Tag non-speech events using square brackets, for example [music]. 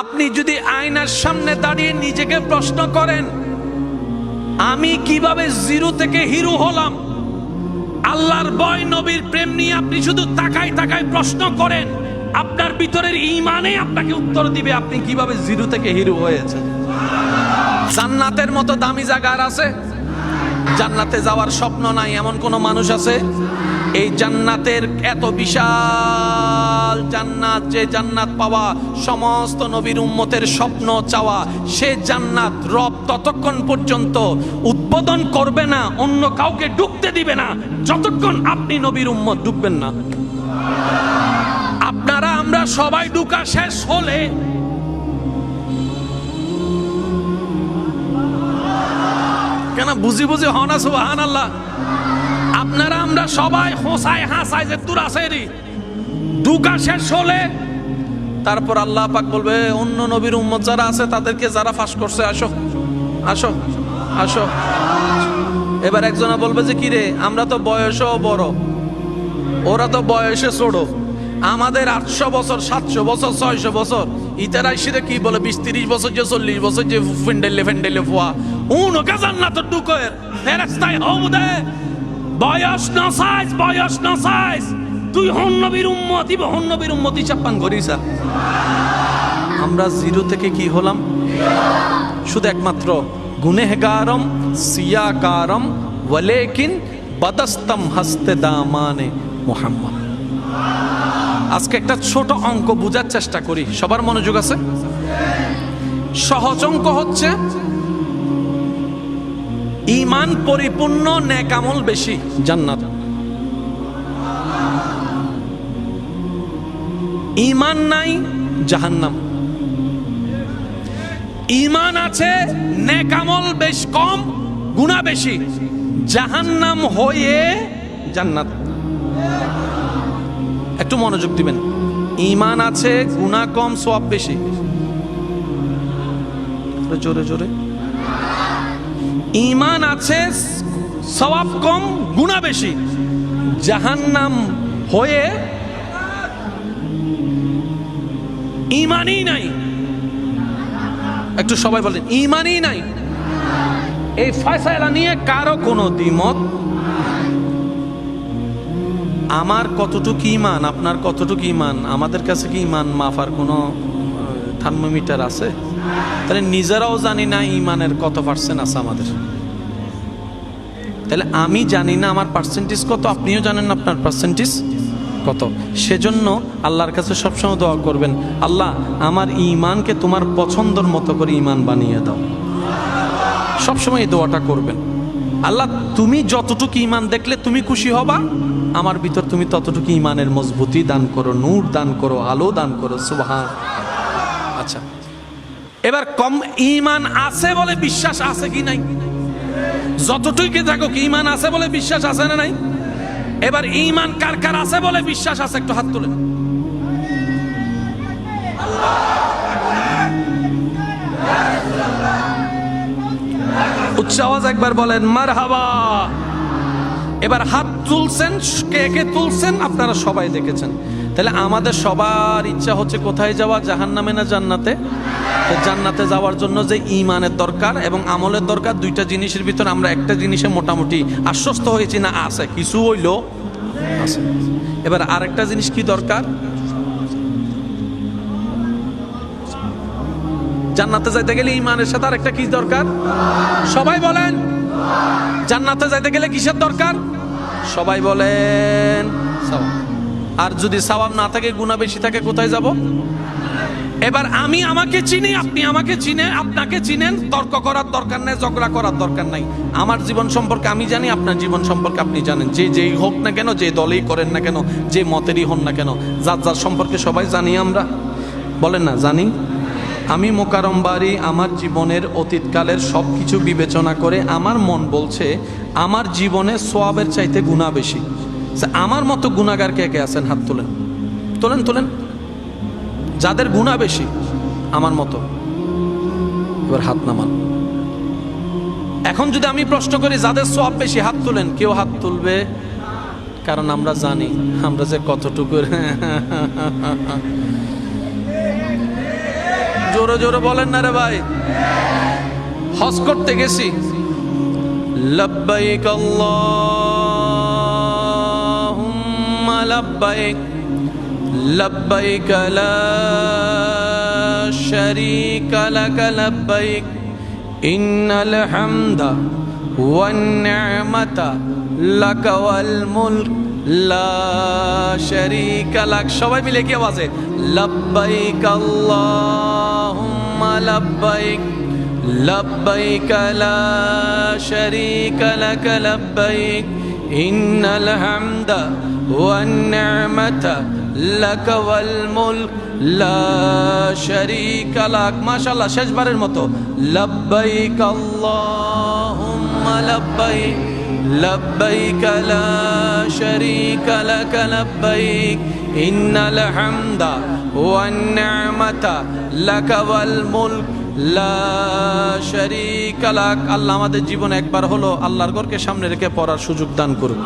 আপনি যদি আয়নার সামনে দাঁড়িয়ে নিজেকে প্রশ্ন করেন, আমি কীভাবে জিরো থেকে হিরো হলাম? আল্লাহর বয় নবীর প্রেম নিয়ে আপনি শুধু তাকায় তাকায় প্রশ্ন করেন, আপনার ভিতরের ইমানে আপনাকে উত্তর দিবে আপনি কীভাবে জিরো থেকে হিরো হয়েছে জান্নাতের মতো দামি জায়গা আছে? জান্নাতে যাওয়ার স্বপ্ন নাই, এমন কোন মানুষ আছে? এই জান্নাতের এত বিশাল জান্নাত, যে জান্নাত পাওয়া সমস্ত নবীর উম্মতের স্বপ্ন, চাওয়া, সে জান্নাত রব ততক্ষণ পর্যন্ত উদ্বোধন করবে না, অন্য কাউকে ঢুকতে দিবে না, যতক্ষণ আপনি নবীর উম্মত ঢুকবেন না। আপনারা, আমরা সবাই ঢুকা শেষ হলে কেন বুঝি বুঝি হনা সুবাহান আল্লাহ আপনারা আমরা সবাই হোসাই হাসাই যে তুর রে দুকা শেষ হলে তারপর আল্লাহ পাক বলবে অন্য নবীর উম্মত যারা আছে তাদেরকে যারা ফাঁস করছে, আসো আসো আসো। এবার একজনা বলবে যে, কিরে, আমরা তো বয়সও বড়, ওরা তো বয়সে ছোট। আমাদের আটশো বছর, সাতশো বছর, ছয়শো বছর ইতারা ইসিরে কি বলে, বিশ, তিরিশ বছর যে, চল্লিশ বছর যে, ফেন্ডেলে ফেন্ডেলে ফুয়া উন ওকে জান্নাত ডুকোয়ের। ফেরেস্তাই হও দে। বয়স না সাইজ বয়স না সাইজ তুই হন নবীর উম্মতি হন নবীর করিস আমরা জিরো থেকে কি হলাম? শুধু একমাত্র গুনেহগারম সিয়াকারম ওয়ালেকিন বদস্তম হস্তে দামানে মোহাম্মদ। আজকে একটা ছোট অঙ্ক বোঝার চেষ্টা করি। সবার মনোযোগ আছে? সহজ অঙ্ক হচ্ছে, ইমান পরিপূর্ণ নেকামল বেশি, জান্নাত। ইমান নাই, জাহান্নাম। ইমান আছে নেকামল বেশ কম গুণা বেশি। জাহান্নাম হয়ে জান্নাত। একটু মনোযোগ দিবেন। ইমান আছে গুণা কম সব বেশি। জোরে জোরে। ইমান আছে, সওয়াব কম গুণা বেশি। জাহান্নাম হয়ে ইমানই নাই। একটু সবাই বলেন ইমানই নাই। এই ফয়সালা নিয়ে কারও কোনো দ্বিমত আমার কতটুকু ইমান আপনার কতটুকু ইমান আমাদের কাছে কি ইমান মাফার কোনো থার্মোমিটার আছে? তাহলে নিজেরাও জানি না ইমানের কত পার্সেন্ট আছে আমাদের। তাহলে আমি জানি না আমার পার্সেন্টেজ কত, আপনিও জানেন না আপনার পার্সেন্টেজ কত। সেজন্য আল্লাহর কাছে সবসময় দোয়া করবেন, আল্লাহ, আমার ইমানকে তোমার পছন্দর মতো করে ইমান বানিয়ে দাও। সবসময় এই দোয়াটা করবেন। আল্লাহ, তুমি যতটুকু ইমান দেখলে তুমি খুশি হবা। আমার ভিতর তুমি ততটুকু ইমানের মজবুতি দান করো, নূর দান করো, আলো দান করো সুবাহা আচ্ছা এবার কম ইমান আছে বলে বিশ্বাস আছে কি নাই? যতটুকু থাকো কি ইমান আছে বলে বিশ্বাস আছে না নাই? এবার ইমান কার কার আছে বলে বিশ্বাস আছে? একটু হাত তুলে। উচ্চ আওয়াজ একবার বলেন মার হাবা এবার হাত তুলছেন, কে কে তুলছেন, আপনারা সবাই দেখেছেন। তাহলে আমাদের সবার ইচ্ছা হচ্ছে কোথায় যাওয়া জাহান নামে না জান্নাতে? জান্নাতে যাওয়ার জন্য যে ইমানের দরকার এবং আমলের দরকার, দুইটা জিনিসের ভিতর আমরা একটা জিনিসে মোটামুটি আশ্বস্ত হয়েছি না, আছে, কিছু হইল আছে। এবার আরেকটা জিনিস কি দরকার? জান্নাতে যাইতে গেলে ইমানের সাথে আরেকটা কি দরকার? সবাই বলেন। জান্নাতে যাইতে গেলে কিসের দরকার? সবাই বলেন। আর যদি সওয়াব না থাকে গুণা বেশি থাকে, কোথায় যাব? এবার আমি আমাকে চিনি, আপনি আমাকে চিনে, আপনাকে চিনেন, তর্ক করার দরকার নাই, ঝগড়া করার দরকার নাই। আমার জীবন সম্পর্কে আমি জানি, আপনার জীবন সম্পর্কে আপনি জানেন। যে যেই হোক না কেন, যে দলেই করেন না কেন, যে মতেরই হন না কেন যার যার সম্পর্কে সবাই জানি আমরা। বলেন না, জানি? আমি মোকারম বাড়ি, আমার জীবনের অতীতকালের সব কিছু বিবেচনা করে আমার মন বলছে, আমার জীবনে সোয়াবের চাইতে গুণা বেশি। আমার মতো গুণাগার কে কে আছেন? হাত তোলেন। তোলেন তোলেন। যাদের গুণা বেশি, আমার মতো। এবার হাত নামান। এখন যদি আমি প্রশ্ন করি, যাদের সব বেশি, হাত তোলেন। কেউ হাত তুলবে? কারণ আমরা জানি, আমরা যে কতটুকু [laughs] জোরে জোরে বলেন না রে ভাই। হজ করতে গেছি। লব্বাইক আল্লাহুম্মা লব্বাইক লব্বাইক লা শারীকা লাক লব্বাইক, ইন্নাল হামদা ওয়ান নি'মাতা লাক ওয়াল মুলক। লাক সবাই মিলে কি আওয়াজে লব্বাইক আল্লাহুম্মা লব্বাইক لبيك لا شريك لك لبيك إن الحمد والنعمة لك والملك لا شريك لك ما شاء الله শেষ বারের মতো لبيك اللهم لبيك لبيك لا شريك لك لبيك إن الحمد والنعمة لك والملك লা শরীকা লাক আল্লাহ আমাদের জীবনে একবার হলো আল্লাহর ঘরকে সামনে রেখে পড়ার সুযোগ দান করুন